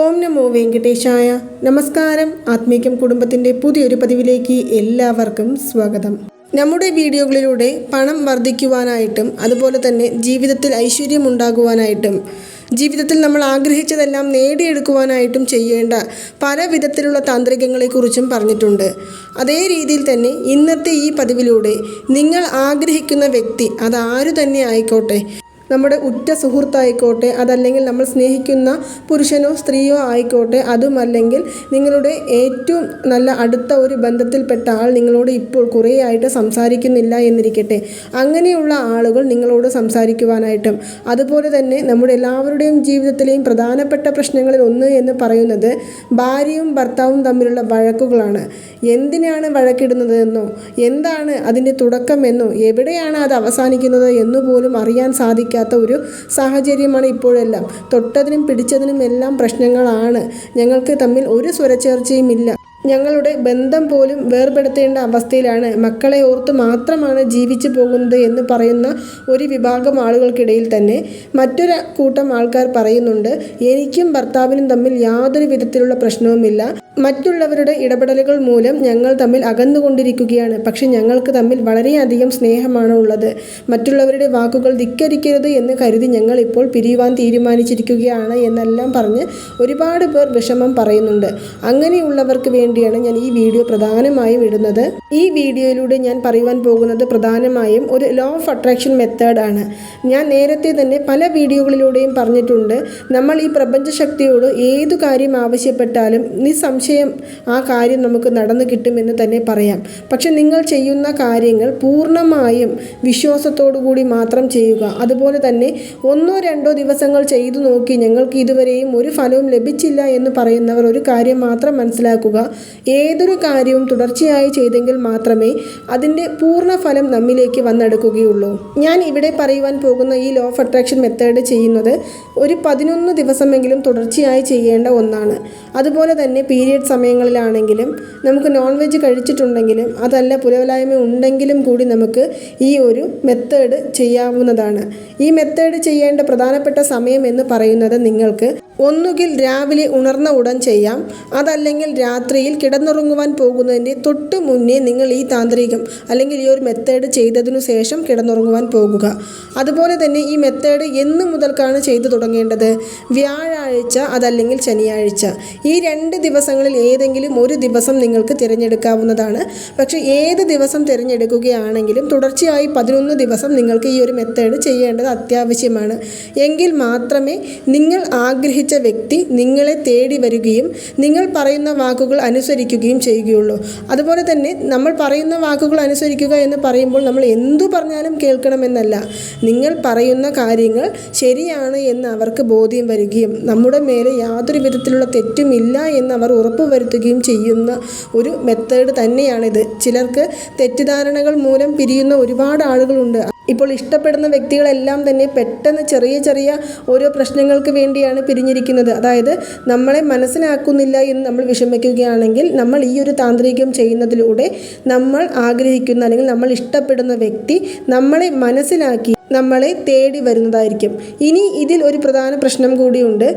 ഓം നമോ വെങ്കടേശായ. നമസ്കാരം. ആത്മീകം കുടുംബത്തിന്റെ പുതിയൊരു പതിവിലേക്ക് എല്ലാവർക്കും സ്വാഗതം. നമ്മുടെ വീഡിയോകളിലൂടെ പണം വർദ്ധിക്കുവാനായിട്ടും അതുപോലെ തന്നെ ജീവിതത്തിൽ ഐശ്വര്യം ഉണ്ടാകുവാനായിട്ടും ജീവിതത്തിൽ നമ്മൾ ആഗ്രഹിച്ചതെല്ലാം നേടിയെടുക്കുവാനായിട്ടും ചെയ്യേണ്ട പല വിധത്തിലുള്ള താന്ത്രികങ്ങളെക്കുറിച്ചും പറഞ്ഞിട്ടുണ്ട്. അതേ രീതിയിൽ തന്നെ ഇന്നത്തെ ഈ പതിവിലൂടെ നിങ്ങൾ ആഗ്രഹിക്കുന്ന വ്യക്തി അതാരു തന്നെ ആയിക്കോട്ടെ നമ്മുടെ ഉറ്റ സുഹൃത്തായിക്കോട്ടെ അതല്ലെങ്കിൽ നമ്മൾ സ്നേഹിക്കുന്ന പുരുഷനോ സ്ത്രീയോ ആയിക്കോട്ടെ അതുമല്ലെങ്കിൽ നിങ്ങളുടെ ഏറ്റവും നല്ല അടുത്ത ഒരു ബന്ധത്തിൽപ്പെട്ട ആൾ നിങ്ങളോട് ഇപ്പോൾ കുറേ ആയിട്ട് സംസാരിക്കുന്നില്ല എന്നിരിക്കട്ടെ. അങ്ങനെയുള്ള ആളുകൾ നിങ്ങളോട് സംസാരിക്കുവാനായിട്ടും അതുപോലെ തന്നെ നമ്മുടെ എല്ലാവരുടെയും ജീവിതത്തിലെയും പ്രധാനപ്പെട്ട പ്രശ്നങ്ങളിൽ ഒന്ന് എന്ന് പറയുന്നത് ഭാര്യയും ഭർത്താവും തമ്മിലുള്ള വഴക്കുകളാണ്. എന്തിനാണ് വഴക്കിടുന്നത് എന്നോ എന്താണ് അതിന്റെ തുടക്കമെന്നോ എവിടെയാണ് അത് അവസാനിക്കുന്നത് എന്നുപോലും അറിയാൻ സാധിക്കാത്ത ഒരു സാഹചര്യമാണ് ഇപ്പോഴെല്ലാം. തൊട്ടതിനും പിടിച്ചതിനും എല്ലാം പ്രശ്നങ്ങളാണ്. ഞങ്ങൾക്ക് തമ്മിൽ ഒരു സ്വരചേർച്ചയും ഇല്ല ഞങ്ങളുടെ ബന്ധം പോലും വേർപെടുത്തേണ്ട അവസ്ഥയിലാണ്. മക്കളെ ഓർത്ത് മാത്രമാണ് ജീവിച്ചു പോകുന്നത് എന്ന് പറയുന്ന ഒരു വിഭാഗം ആളുകൾക്കിടയിൽ തന്നെ. മറ്റൊരു കൂട്ടം ആൾക്കാർ പറയുന്നുണ്ട് എനിക്കും ഭർത്താവിനും തമ്മിൽ യാതൊരു വിധത്തിലുള്ള പ്രശ്നവുമില്ല. മറ്റുള്ളവരുടെ ഇടപെടലുകൾ മൂലം ഞങ്ങൾ തമ്മിൽ അകന്നുകൊണ്ടിരിക്കുകയാണ്. പക്ഷെ ഞങ്ങൾക്ക് തമ്മിൽ വളരെയധികം സ്നേഹമാണ് ഉള്ളത്. മറ്റുള്ളവരുടെ വാക്കുകൾ ധിക്കരിക്കരുത് എന്ന് കരുതി ഞങ്ങൾ ഇപ്പോൾ പിരിയുവാൻ തീരുമാനിച്ചിരിക്കുകയാണ് എന്നെല്ലാം പറഞ്ഞ് ഒരുപാട് പേർ വിഷമം പറയുന്നുണ്ട്. അങ്ങനെയുള്ളവർക്ക് വേണ്ടിയാണ് ഞാൻ ഈ വീഡിയോ പ്രധാനമായും ഇടുന്നത്. ഈ വീഡിയോയിലൂടെ ഞാൻ പറയുവാൻ പോകുന്നത് പ്രധാനമായും ഒരു ലോ ഓഫ് അട്രാക്ഷൻ മെത്തേഡാണ് ഞാൻ നേരത്തെ തന്നെ പല വീഡിയോകളിലൂടെയും പറഞ്ഞിട്ടുണ്ട്. നമ്മൾ ഈ പ്രപഞ്ചശക്തിയോട് ഏതു കാര്യം ആവശ്യപ്പെട്ടാലും നിസ്സംശയം ആ കാര്യം നമുക്ക് നടന്നു കിട്ടുമെന്ന് തന്നെ പറയാം. പക്ഷെ നിങ്ങൾ ചെയ്യുന്ന കാര്യങ്ങൾ പൂർണമായും കൂടി മാത്രം ചെയ്യുക. അതുപോലെ തന്നെ ഒന്നോ രണ്ടോ ദിവസങ്ങൾ ചെയ്തു നോക്കി ഞങ്ങൾക്ക് ഇതുവരെയും ഒരു ഫലവും ലഭിച്ചില്ല എന്ന് പറയുന്നവർ ഒരു കാര്യം മാത്രം മനസ്സിലാക്കുക. ഏതൊരു കാര്യവും തുടർച്ചയായി ചെയ്തെങ്കിൽ മാത്രമേ അതിന്റെ പൂർണ ഫലം നമ്മിലേക്ക് വന്നെടുക്കുകയുള്ളൂ. ഞാൻ ഇവിടെ പറയുവാൻ പോകുന്ന ഈ ലോ ഓഫ് അട്രാക്ഷൻ മെത്തേഡ് ചെയ്യുന്നത് ഒരു പതിനൊന്ന് ദിവസമെങ്കിലും തുടർച്ചയായി ചെയ്യേണ്ട ഒന്നാണ്. അതുപോലെ തന്നെ പീരിയഡ് സമയങ്ങളിലാണെങ്കിലും നമുക്ക് നോൺ വെജ് കഴിച്ചിട്ടുണ്ടെങ്കിലും അതല്ല പുലവലായ്മ ഉണ്ടെങ്കിലും കൂടി നമുക്ക് ഈ ഒരു മെത്തേഡ് ചെയ്യാവുന്നതാണ്. ഈ മെത്തേഡ് ചെയ്യേണ്ട പ്രധാനപ്പെട്ട സമയം എന്ന് പറയുന്നത് നിങ്ങൾക്ക് ഒന്നുകിൽ രാവിലെ ഉണർന്ന ഉടൻ ചെയ്യാം അതല്ലെങ്കിൽ രാത്രിയിൽ കിടന്നുറങ്ങുവാൻ പോകുന്നതിന്റെ തൊട്ട് മുന്നേ നിങ്ങൾ ഈ താന്ത്രികം അല്ലെങ്കിൽ ഈ ഒരു മെത്തേഡ് ചെയ്തതിനു ശേഷം കിടന്നുറങ്ങുവാൻ പോകുക. അതുപോലെ തന്നെ ഈ മെത്തേഡ് എന്ന് മുതൽക്കാണ് ചെയ്തു തുടങ്ങേണ്ടത്. വ്യാഴാഴ്ച അതല്ലെങ്കിൽ ശനിയാഴ്ച. ഈ രണ്ട് ദിവസങ്ങളിൽ ഏതെങ്കിലും ഒരു ദിവസം നിങ്ങൾക്ക് തിരഞ്ഞെടുക്കാവുന്നതാണ്. പക്ഷേ ഏത് ദിവസം തിരഞ്ഞെടുക്കുകയാണെങ്കിലും തുടർച്ചയായി പതിനൊന്ന് ദിവസം നിങ്ങൾക്ക് ഈ ഒരു മെത്തേഡ് ചെയ്യേണ്ടത് അത്യാവശ്യമാണ്. എങ്കിൽ മാത്രമേ നിങ്ങൾ ആഗ്രഹിച്ച വ്യക്തി നിങ്ങളെ തേടി വരികയും നിങ്ങൾ പറയുന്ന വാക്കുകൾ അനുസരിക്കുകയും ചെയ്യുകയുള്ളൂ. അതുപോലെ തന്നെ നമ്മൾ പറയുന്ന വാക്കുകൾ അനുസരിക്കുക എന്ന് പറയുമ്പോൾ നമ്മൾ എന്തു പറഞ്ഞാലും കേൾക്കണമെന്നല്ല. നിങ്ങൾ പറയുന്ന കാര്യങ്ങൾ ശരിയാണ് എന്ന് അവർക്ക് ബോധ്യം വരികയും നമ്മുടെ മേലെ യാതൊരു വിധത്തിലുള്ള തെറ്റുമില്ല എന്ന് അവർ ഉറപ്പ് വരുത്തുകയും ചെയ്യുന്ന ഒരു മെത്തേഡ് തന്നെയാണിത്. ചിലർക്ക് തെറ്റിദ്ധാരണകൾ മൂലം പിരിയുന്ന ഒരുപാട് ആളുകളുണ്ട്. ഇപ്പോൾ ഇഷ്ടപ്പെടുന്ന വ്യക്തികളെല്ലാം തന്നെ പെട്ടെന്ന് ചെറിയ ചെറിയ ഓരോ പ്രശ്നങ്ങൾക്ക് വേണ്ടിയാണ് പിരിഞ്ഞിരിക്കുന്നത്. അതായത് നമ്മളെ മനസ്സിലാക്കുന്നില്ല എന്ന് നമ്മൾ വിഷമിക്കുകയാണെങ്കിൽ നമ്മൾ ഈ ഒരു താന്ത്രികം ചെയ്യുന്നതിലൂടെ നമ്മൾ ആഗ്രഹിക്കുന്ന അല്ലെങ്കിൽ നമ്മൾ ഇഷ്ടപ്പെടുന്ന വ്യക്തി നമ്മളെ മനസ്സിലാക്കി നമ്മളെ തേടി വരുന്നതായിരിക്കും. ഇനി ഇതിൽ ഒരു പ്രധാന പ്രശ്നം കൂടിയുണ്ട്.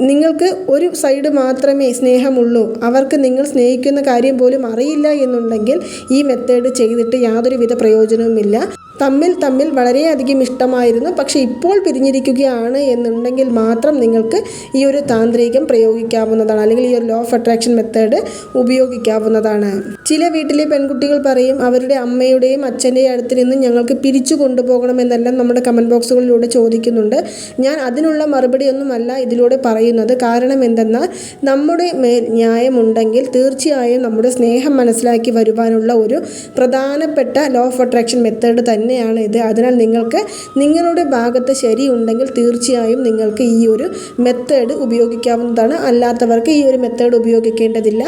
നിങ്ങൾക്ക് ഒരു സൈഡ് മാത്രമേ സ്നേഹമുള്ളൂ. അവർക്ക് നിങ്ങൾ സ്നേഹിക്കുന്ന കാര്യം പോലും അറിയില്ല എന്നുണ്ടെങ്കിൽ ഈ മെത്തേഡ് ചെയ്തിട്ട് യാതൊരുവിധ പ്രയോജനവുമില്ല. തമ്മിൽ തമ്മിൽ വളരെയധികം ഇഷ്ടമായിരുന്നു. പക്ഷേ ഇപ്പോൾ പിരിഞ്ഞിരിക്കുകയാണ് എന്നുണ്ടെങ്കിൽ മാത്രം നിങ്ങൾക്ക് ഈ ഒരു താന്ത്രികം പ്രയോഗിക്കാവുന്നതാണ്. അല്ലെങ്കിൽ ഈ ഒരു ലോ ഓഫ് അട്രാക്ഷൻ മെത്തേഡ് ഉപയോഗിക്കാവുന്നതാണ്. ചില വീട്ടിലെ പെൺകുട്ടികൾ പറയും അവരുടെ അമ്മയുടെയും അച്ഛന്റെയും അടുത്ത് നിന്ന് ഞങ്ങൾക്ക് പിരിച്ചു കൊണ്ടുപോകണമെന്നെല്ലാം നമ്മുടെ കമന്റ് ബോക്സുകളിലൂടെ ചോദിക്കുന്നുണ്ട്. ഞാൻ അതിനുള്ള മറുപടിയൊന്നുമല്ല ഇതിലൂടെ പറയുന്നത്. കാരണം എന്തെന്നാൽ നമ്മുടെ മേൽ ന്യായമുണ്ടെങ്കിൽ തീർച്ചയായും നമ്മുടെ സ്നേഹം മനസ്സിലാക്കി വരുവാനുള്ള ഒരു പ്രധാനപ്പെട്ട ലോ ഓഫ് അട്രാക്ഷൻ മെത്തേഡ് തന്നെയാണ് ഇത്. അതിനാൽ നിങ്ങൾക്ക് നിങ്ങളുടെ ഭാഗത്ത് ശരിയുണ്ടെങ്കിൽ തീർച്ചയായും നിങ്ങൾക്ക് ഈ ഒരു മെത്തേഡ് ഉപയോഗിക്കാവുന്നതാണ്. അല്ലാത്തവർക്ക് ഈ ഒരു മെത്തേഡ് ഉപയോഗിക്കേണ്ടതില്ല.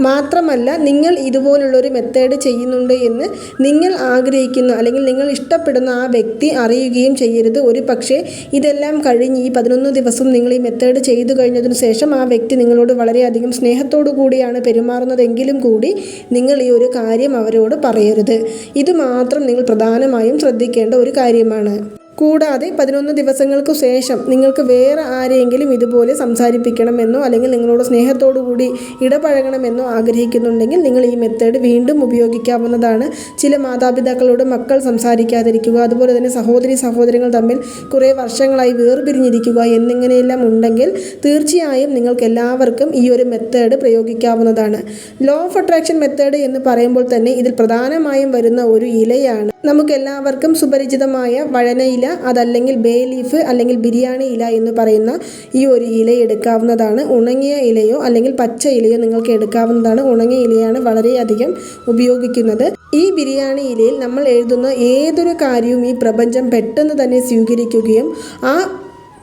മാത്രമല്ല നിങ്ങൾ ഇതുപോലുള്ളൊരു മെത്തേഡ് ചെയ്യുന്നുണ്ട് എന്ന് നിങ്ങൾ ആഗ്രഹിക്കുന്ന അല്ലെങ്കിൽ നിങ്ങൾ ഇഷ്ടപ്പെടുന്ന ആ വ്യക്തി അറിയുകയും ചെയ്യരുത്. ഒരു പക്ഷേ ഇതെല്ലാം കഴിഞ്ഞ് ഈ പതിനൊന്ന് ദിവസം നിങ്ങൾ ഈ മെത്തേഡ് ചെയ്തു കഴിഞ്ഞതിന് ശേഷം ആ വ്യക്തി നിങ്ങളോട് വളരെയധികം സ്നേഹത്തോടു കൂടിയാണ് പെരുമാറുന്നതെങ്കിലും കൂടി നിങ്ങൾ ഈ ഒരു കാര്യം അവരോട് പറയരുത്. ഇത് മാത്രം നിങ്ങൾ പ്രധാനമായും ശ്രദ്ധിക്കേണ്ട ഒരു കാര്യമാണ്. കൂടാതെ പതിനൊന്ന് ദിവസങ്ങൾക്ക് ശേഷം നിങ്ങൾക്ക് വേറെ ആരെയെങ്കിലും ഇതുപോലെ സംസാരിപ്പിക്കണമെന്നോ അല്ലെങ്കിൽ നിങ്ങളോട് സ്നേഹത്തോടു കൂടി ഇടപഴകണമെന്നോ ആഗ്രഹിക്കുന്നുണ്ടെങ്കിൽ നിങ്ങൾ ഈ മെത്തേഡ് വീണ്ടും ഉപയോഗിക്കാവുന്നതാണ്. ചില മാതാപിതാക്കളോട് മക്കൾ സംസാരിക്കാതിരിക്കുക അതുപോലെ തന്നെ സഹോദരി സഹോദരങ്ങൾ തമ്മിൽ കുറേ വർഷങ്ങളായി വേർപിരിഞ്ഞിരിക്കുക എന്നിങ്ങനെയെല്ലാം ഉണ്ടെങ്കിൽ തീർച്ചയായും നിങ്ങൾക്ക് എല്ലാവർക്കും ഈ ഒരു മെത്തേഡ് പ്രയോഗിക്കാവുന്നതാണ്. ലോ ഓഫ് അട്രാക്ഷൻ മെത്തേഡ് എന്ന് പറയുമ്പോൾ തന്നെ ഇതിൽ പ്രധാനമായും വരുന്ന ഒരു ഇലയാണ് നമുക്ക് എല്ലാവർക്കും സുപരിചിതമായ വഴനയില അതല്ലെങ്കിൽ ബേ ലീഫ് അല്ലെങ്കിൽ ബിരിയാണി ഇല എന്ന് പറയുന്ന ഈ ഒരു ഇല എടുക്കാവുന്നതാണ്. ഉണങ്ങിയ ഇലയോ അല്ലെങ്കിൽ പച്ച ഇലയോ നിങ്ങൾക്ക് എടുക്കാവുന്നതാണ്. ഉണങ്ങിയ ഇലയാണ് വളരെയധികം ഉപയോഗിക്കുന്നത്. ഈ ബിരിയാണി ഇലയിൽ നമ്മൾ എഴുതുന്ന ഏതൊരു കാര്യവും ഈ പ്രപഞ്ചം പെട്ടെന്ന് തന്നെ സ്വീകരിക്കുകയും ആ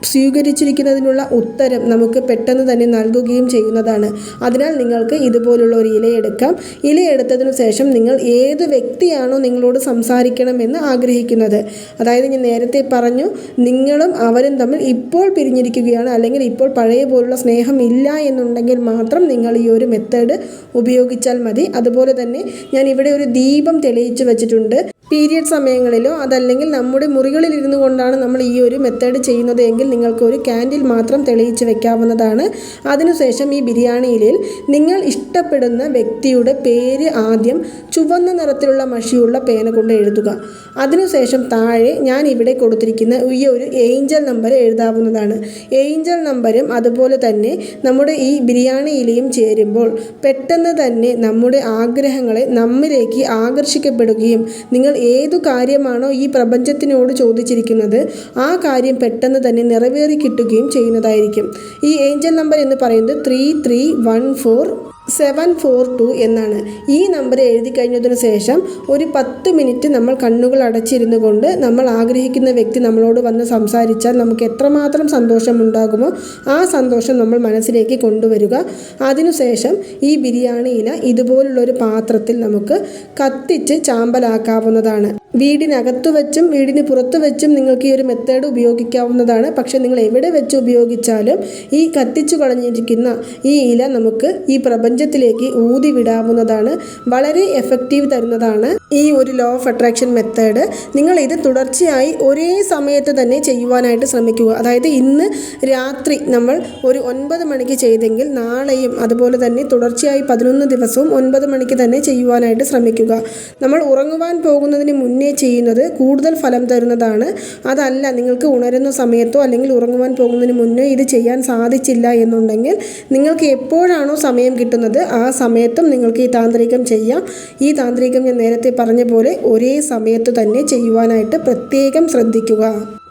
സ്വീകരിച്ചിരിക്കുന്നതിനുള്ള ഉത്തരം നമുക്ക് പെട്ടെന്ന് തന്നെ നൽകുകയും ചെയ്യുന്നതാണ്. അതിനാൽ നിങ്ങൾക്ക് ഇതുപോലുള്ള ഒരു ഇലയെടുക്കാം ഇലയെടുത്തതിനു ശേഷം നിങ്ങൾ ഏത് വ്യക്തിയാണോ നിങ്ങളോട് സംസാരിക്കണമെന്ന് ആഗ്രഹിക്കുന്നത്. അതായത് ഞാൻ നേരത്തെ പറഞ്ഞു നിങ്ങളും അവരും തമ്മിൽ ഇപ്പോൾ പിരിഞ്ഞിരിക്കുകയാണ്. അല്ലെങ്കിൽ ഇപ്പോൾ പഴയ പോലുള്ള സ്നേഹം ഇല്ല എന്നുണ്ടെങ്കിൽ മാത്രം നിങ്ങൾ ഈ ഒരു മെത്തേഡ് ഉപയോഗിച്ചാൽ മതി. അതുപോലെ തന്നെ ഞാൻ ഇവിടെ ഒരു ദീപം തെളിയിച്ചു വെച്ചിട്ടുണ്ട്. പീരിയഡ് സമയങ്ങളിലോ അതല്ലെങ്കിൽ നമ്മുടെ മുറികളിൽ ഇരുന്നു കൊണ്ടാണ് നമ്മൾ ഈ ഒരു മെത്തേഡ് ചെയ്യുന്നത് എങ്കിൽ നിങ്ങൾക്ക് ഒരു ക്യാൻഡിൽ മാത്രം തെളിയിച്ച് വെക്കാവുന്നതാണ്. അതിനുശേഷം ഈ ബിരിയാണിയിലിൽ നിങ്ങൾ ഇഷ്ടപ്പെടുന്ന വ്യക്തിയുടെ പേര് ആദ്യം ചുവന്ന നിറത്തിലുള്ള മഷിയുള്ള പേന കൊണ്ട് എഴുതുക. അതിനുശേഷം താഴെ ഞാൻ ഇവിടെ കൊടുത്തിരിക്കുന്ന ഈ ഒരു ഏഞ്ചൽ നമ്പർ എഴുതാവുന്നതാണ്. ഏഞ്ചൽ നമ്പരും അതുപോലെ തന്നെ നമ്മുടെ ഈ ബിരിയാണിയിലയും ചേരുമ്പോൾ പെട്ടെന്ന് തന്നെ നമ്മുടെ ആഗ്രഹങ്ങളെ നമ്മിലേക്ക് ആകർഷിക്കപ്പെടുകയും നിങ്ങൾ ഏതു കാര്യമാണോ ഈ പ്രപഞ്ചത്തിനോട് ചോദിച്ചിരിക്കുന്നത് ആ കാര്യം പെട്ടെന്ന് തന്നെ നിറവേറി കിട്ടുകയും ചെയ്യുന്നതായിരിക്കും. ഈ ഏഞ്ചൽ നമ്പർ എന്ന് പറയുന്നത് three three one four seven four two എന്നാണ്. ഈ നമ്പർ എഴുതി കഴിഞ്ഞതിന് ശേഷം ഒരു പത്ത് മിനിറ്റ് നമ്മൾ കണ്ണുകൾ അടച്ചിരുന്നു കൊണ്ട് നമ്മൾ ആഗ്രഹിക്കുന്ന വ്യക്തി നമ്മളോട് വന്ന് സംസാരിച്ചാൽ നമുക്ക് എത്രമാത്രം സന്തോഷമുണ്ടാകുമോ ആ സന്തോഷം നമ്മൾ മനസ്സിലേക്ക് കൊണ്ടുവരിക. അതിനുശേഷം ഈ ബിരിയാണി ഇല ഇതുപോലുള്ളൊരു പാത്രത്തിൽ നമുക്ക് കത്തിച്ച് ചാമ്പലാക്കാവുന്നതാണ്. വീടിനകത്തു വെച്ചും വീടിന് പുറത്തു വെച്ചും നിങ്ങൾക്ക് ഈ ഒരു മെത്തേഡ് ഉപയോഗിക്കാവുന്നതാണ്. പക്ഷേ നിങ്ങൾ എവിടെ വെച്ച് ഉപയോഗിച്ചാലും ഈ കത്തിച്ചു കളഞ്ഞിരിക്കുന്ന ഈ ഇല നമുക്ക് ഈ പ്രപഞ്ചത്തിലേക്ക് ഊതി വിടാവുന്നതാണ്. വളരെ എഫക്റ്റീവ് തരുന്നതാണ് ഈ ഒരു ലോ ഓഫ് അട്രാക്ഷൻ മെത്തേഡ് നിങ്ങൾ ഇത് തുടർച്ചയായി ഒരേ സമയത്ത് തന്നെ ചെയ്യുവാനായിട്ട് ശ്രമിക്കുക. അതായത് ഇന്ന് രാത്രി നമ്മൾ ഒരു ഒൻപത് മണിക്ക് ചെയ്തെങ്കിൽ നാളെയും അതുപോലെ തന്നെ തുടർച്ചയായി പതിനൊന്ന് ദിവസവും ഒൻപത് മണിക്ക് തന്നെ ചെയ്യുവാനായിട്ട് ശ്രമിക്കുക. നമ്മൾ ഉറങ്ങുവാൻ പോകുന്നതിന് മുന്നേ ചെയ്യുന്നത് കൂടുതൽ ഫലം തരുന്നതാണ്. അതല്ല നിങ്ങൾക്ക് ഉണരുന്ന സമയത്തോ അല്ലെങ്കിൽ ഉറങ്ങുവാൻ പോകുന്നതിന് മുന്നേ ഇത് ചെയ്യാൻ സാധിച്ചില്ല എന്നുണ്ടെങ്കിൽ നിങ്ങൾക്ക് എപ്പോഴാണോ സമയം കിട്ടുന്നത് ആ സമയത്തും നിങ്ങൾക്ക് ഈ താന്ത്രികം ചെയ്യാം. ഈ താന്ത്രികം ഞാൻ നേരത്തെ പറഞ്ഞ പോലെ ഒരേ സമയത്ത് തന്നെ ചെയ്യുവാനായിട്ട് പ്രത്യേകം ശ്രദ്ധിക്കുക.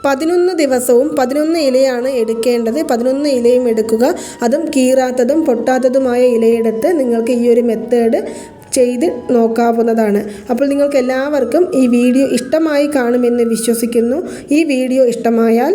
പതിനൊന്ന് ദിവസവും പതിനൊന്ന് ഇലയാണ് എടുക്കേണ്ടത്. പതിനൊന്ന് ഇലയും എടുക്കുക. അതും കീറാത്തതും പൊട്ടാത്തതുമായ ഇലയെടുത്ത് നിങ്ങൾക്ക് ഈ ഒരു മെത്തേഡ് ചെയ്ത് നോക്കാവുന്നതാണ്. അപ്പോൾ നിങ്ങൾക്ക് എല്ലാവർക്കും ഈ വീഡിയോ ഇഷ്ടമായി കാണുമെന്ന് വിശ്വസിക്കുന്നു. ഈ വീഡിയോ ഇഷ്ടമായാൽ